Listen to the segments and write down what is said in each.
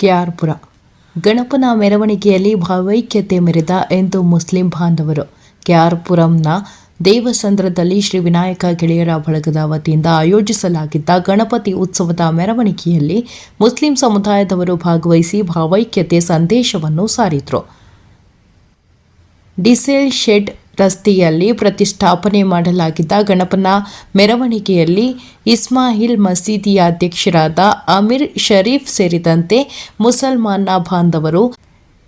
ಕೆಆರ್ಪುರ ಗಣಪನ ಮೆರವಣಿಗೆಯಲ್ಲಿ ಭಾವೈಕ್ಯತೆ ಮೆರೆದ ಎಂದು ಮುಸ್ಲಿಂ ಬಾಂಧವರು. ಕೆಆರ್ಪುರಂನ ದೇವಸಂದ್ರದಲ್ಲಿ ಶ್ರೀ ವಿನಾಯಕ ಗೆಳೆಯರ ಬಳಗದ ವತಿಯಿಂದ ಆಯೋಜಿಸಲಾಗಿದ್ದ ಗಣಪತಿ ಉತ್ಸವದ ಮೆರವಣಿಗೆಯಲ್ಲಿ ಮುಸ್ಲಿಂ ಸಮುದಾಯದವರು ಭಾಗವಹಿಸಿ ಭಾವೈಕ್ಯತೆ ಸಂದೇಶವನ್ನು ಸಾರಿದರು. ಡಿಸೇಲ್ ಶೆಡ್ ರಸ್ತೆಯಲ್ಲಿ ಪ್ರತಿಷ್ಠಾಪನೆ ಮಾಡಲಾಗಿದ್ದ ಗಣಪನ ಮೆರವಣಿಗೆಯಲ್ಲಿ ಇಸ್ಮಾಯಿಲ್ ಮಸೀದಿಯ ಅಧ್ಯಕ್ಷರಾದ ಅಮೀರ್ ಷರೀಫ್ ಸೇರಿದಂತೆ ಮುಸಲ್ಮಾನ ಬಾಂಧವರು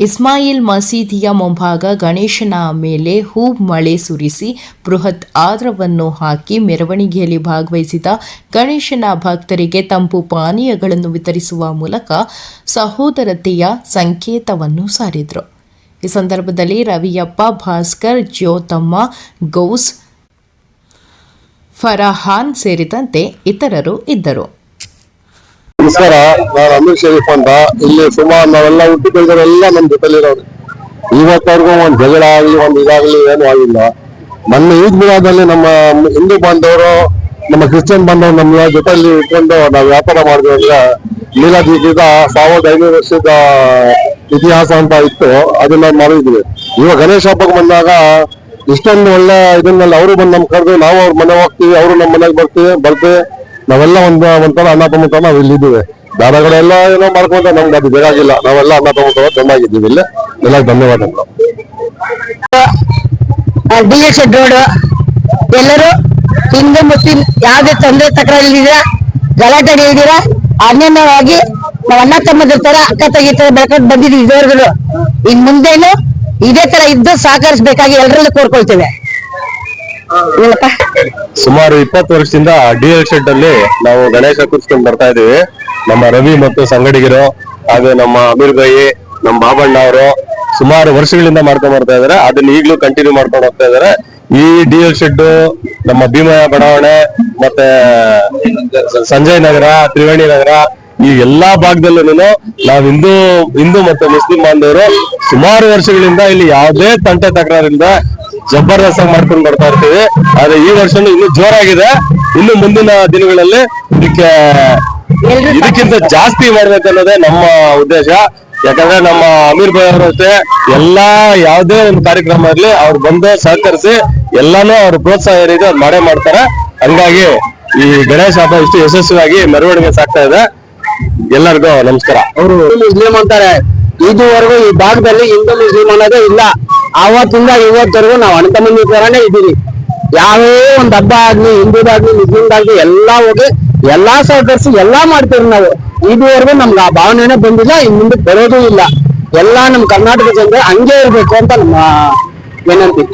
ಇಸ್ಮಾಯಿಲ್ ಮಸೀದಿಯ ಮುಂಭಾಗ ಗಣೇಶನ ಮೇಲೆ ಹೂ ಮಳೆ ಸುರಿಸಿ ಬೃಹತ್ ಆದ್ರವನ್ನು ಹಾಕಿ ಮೆರವಣಿಗೆಯಲ್ಲಿ ಭಾಗವಹಿಸಿದ ಗಣೇಶನ ಭಕ್ತರಿಗೆ ತಂಪು ಪಾನೀಯಗಳನ್ನು ವಿತರಿಸುವ ಮೂಲಕ ಸಹೋದರತೆಯ ಸಂಕೇತವನ್ನು ಸಾರಿದರು. ಈ ಸಂದರ್ಭದಲ್ಲಿ ರವಿಯಪ್ಪ, ಭಾಸ್ಕರ್, ಜ್ಯೋತಮ್ಮ, ಗೌಸ್, ಫರಹಾನ್ ಸೇರಿದಂತೆ ಇತರರು ಇದ್ದರು. ನಮಸ್ಕಾರ, ನಾನು ಅಮೀರ್ ಶರೀಫ್ ಅಂತ. ಇಲ್ಲಿ ಸುಮಾರು ನಾವೆಲ್ಲ ಹುಟ್ಟಿ ಬೆಳೆದವರೆಲ್ಲ ನಮ್ಮ ಜೊತೆಲಿರೋರು ಇವತ್ತವರೆಗೂ ಒಂದ್ ಜಗಳ ಆಗಲಿ, ಒಂದ್ ಇದಾಗ್ಲಿ ಏನು ಆಗಿಲ್ಲ. ಮೊನ್ನೆ ಈದ್ ಮಿಲಾದಲ್ಲಿ ನಮ್ಮ ಹಿಂದೂ ಬಾಂಧವರು, ನಮ್ಮ ಕ್ರಿಶ್ಚಿಯನ್ ಬಾಂಧವರು ನಮ್ಮ ಜೊತೆಲಿ ಇಟ್ಕೊಂಡು ನಾವು ವ್ಯಾಪಾರ ಮಾಡಿದ್ವಿ ಅಂದ್ರೆ ಸಾವಿರದ ಐನೂರು ವರ್ಷದ ಇತಿಹಾಸ ಅಂತ ಇತ್ತು, ಅದನ್ನ ಮಾಡಿದ್ವಿ. ಇವಾಗ ಗಣೇಶ ಹಬ್ಬಕ್ಕೆ ಬಂದಾಗ ಇಷ್ಟೊಂದು ಒಳ್ಳೆ ಇದನ್ನೆಲ್ಲ ಅವರು ಬಂದು ನಮ್ ಕರೆದು, ನಾವು ಅವ್ರ ಮನೆ ಹೋಗ್ತೀವಿ, ಅವರು ನಮ್ಮ ಮನೆಗೆ ಬರ್ತೀವಿ ಬರ್ತೀವಿ ನಾವೆಲ್ಲ ಒಂದು, ಒಂಥರ ಅಣ್ಣ ತಮ್ಮ ನಾವು ಇಲ್ಲಿದ್ದೀವಿ ದಾನಗಳೆಲ್ಲ ಏನೋ ಮಾಡ್ಕೊಂತ ನಮ್ಗೆ ಅದು ಬೇಕಾಗಿಲ್ಲ ನಾವೆಲ್ಲ ಅನ್ನ ತಮ್ಮ ಚೆನ್ನಾಗಿದ್ದೀವಿ ಇಲ್ಲಿ. ಎಲ್ಲ ಧನ್ಯವಾದ ಡಿ ಎಸ್ ರೋಡ್, ಎಲ್ಲರೂ ಹಿಂದೂ ಮುಸ್ಲಿಂ ಯಾವುದೇ ತೊಂದರೆ ತಕರಾರಿದ್ದೀರಾ ಗಲಾಟೆ ಇದ್ದೀರಾ ಅನ್ಯನ್ಯವಾಗಿ ನಾವು ಅಣ್ಣ ತಮ್ಮದ ತರ ಅಕ್ಕ ತಂಗಿ ತರ ಬೆಳ್ಕೊಂಡು ಬಂದಿದ್ದೀವಿ ಇದುವರೆಗೂ ಇನ್ ಮುಂದೇನು ಇದೇ ತರ ಇದ್ದು ಸಹಕರಿಸಬೇಕಾಗಿ ಎಲ್ಲರಲ್ಲೂ ಕೋರ್ಕೊಳ್ತೇವೆ. ಸುಮಾರು ಇಪ್ಪತ್ತು ವರ್ಷದಿಂದ ಡಿ ಎಲ್ ಶೆಡ್ ಅಲ್ಲಿ ನಾವು ಗಣೇಶ ಕೂರಿಸ್ಕೊಂಡು ಬರ್ತಾ ಇದೀವಿ ನಮ್ಮ ರವಿ ಮತ್ತು ಸಂಗಡಿಗರು ಹಾಗೆ ನಮ್ಮ ಅಮೀರ್ ಬಾಯಿ, ನಮ್ಮ ಬಾಬಣ್ಣ ಅವರು ಸುಮಾರು ವರ್ಷಗಳಿಂದ ಮಾಡ್ಕೊಂಡ್ ಬರ್ತಾ ಇದಾರೆ ಅದನ್ನ ಈಗಲೂ ಕಂಟಿನ್ಯೂ ಮಾಡ್ಕೊಂಡು ಹೋಗ್ತಾ ಇದಾರೆ ಈ ಡಿ ಎಲ್ ಶೆಡ್ ನಮ್ಮ ಭೀಮಯ್ಯ ಬಡಾವಣೆ ಮತ್ತೆ ಸಂಜಯ್ ನಗರ, ತ್ರಿವೇಣಿ ನಗರ ಈ ಎಲ್ಲಾ ಭಾಗದಲ್ಲೂ ನಾವು ಹಿಂದೂ ಹಿಂದೂ ಮತ್ತು ಮುಸ್ಲಿಂ ಬಾಂಧವರು ಸುಮಾರು ವರ್ಷಗಳಿಂದ ಇಲ್ಲಿ ಯಾವುದೇ ತಂಟೆ ತಕರಾರಿಂದ ಜಬರ್ದಸ್ತ ಮಾಡ್ಕೊಂಡು ಬರ್ತಾ ಇರ್ತೀವಿ. ಆದ್ರೆ ಈ ವರ್ಷನೂ ಇನ್ನು ಜೋರಾಗಿದೆ. ಇನ್ನು ಮುಂದಿನ ದಿನಗಳಲ್ಲಿ ಇದಕ್ಕೆ ಇದಕ್ಕಿಂತ ಜಾಸ್ತಿ ಅನ್ನೋದೇ ನಮ್ಮ ಉದ್ದೇಶ. ಯಾಕಂದ್ರೆ ನಮ್ಮ ಅಮೀರ್ ಭಾಯ್ ಅವರು ಅಷ್ಟೇ ಎಲ್ಲಾ ಯಾವುದೇ ಒಂದು ಕಾರ್ಯಕ್ರಮ ಇರ್ಲಿ ಅವ್ರು ಬಂದು ಸಹಕರಿಸಿ ಎಲ್ಲಾನು ಅವ್ರ ಪ್ರೋತ್ಸಾಹ ಏನಿದೆ ಅದ್ ಮಾಡೇ ಮಾಡ್ತಾರೆ. ಹಂಗಾಗಿ ಈ ಗಣೇಶ ಹಬ್ಬ ಇಷ್ಟು ಯಶಸ್ವಿಯಾಗಿ ಮೆರವಣಿಗೆ ಸಾಕ್ತಾ ಇದೆ. ಎಲ್ಲರಿಗೂ ನಮಸ್ಕಾರ. ಅವರು ಮುಸ್ಲಿಂ ಅಂತಾರೆ. ಇದುವರೆಗೂ ಈ ಭಾಗದಲ್ಲಿ ಹಿಂದೂ ಮುಸ್ಲಿಂ ಅನ್ನೋದೇ ಇಲ್ಲ. ಆವತ್ತಿಂದ ಇವತ್ತರೆಗೂ ನಾವು ಅಣ್ಣ ತಮ್ಮಂದಿ ತರಾನೇ ಇದ್ದೀವಿ. ಯಾವೇ ಒಂದ್ ಹಬ್ಬ ಆಗ್ಲಿ ಹಿಂದೂದಾಗ್ಲಿ ಮುಸ್ಲಿಂದಾಗ್ಲಿ ಎಲ್ಲಾ ಹೋಗಿ ಎಲ್ಲಾ ಸಹಕರಿಸಿ ಎಲ್ಲಾ ಮಾಡ್ತೀವಿ ನಾವು. ಇದುವರೆಗೂ ನಮ್ಗೆ ಆ ಭಾವನೆನೇ ಬಂದಿಲ್ಲ ಇನ್ ಮುಂದೆ ಬರೋದೂ ಇಲ್ಲ. ಎಲ್ಲಾ ನಮ್ ಕರ್ನಾಟಕ ಜನರು ಹಂಗೆ ಇರ್ಬೇಕು ಅಂತ ನಮ್ಮ ವಿನಂತಿ.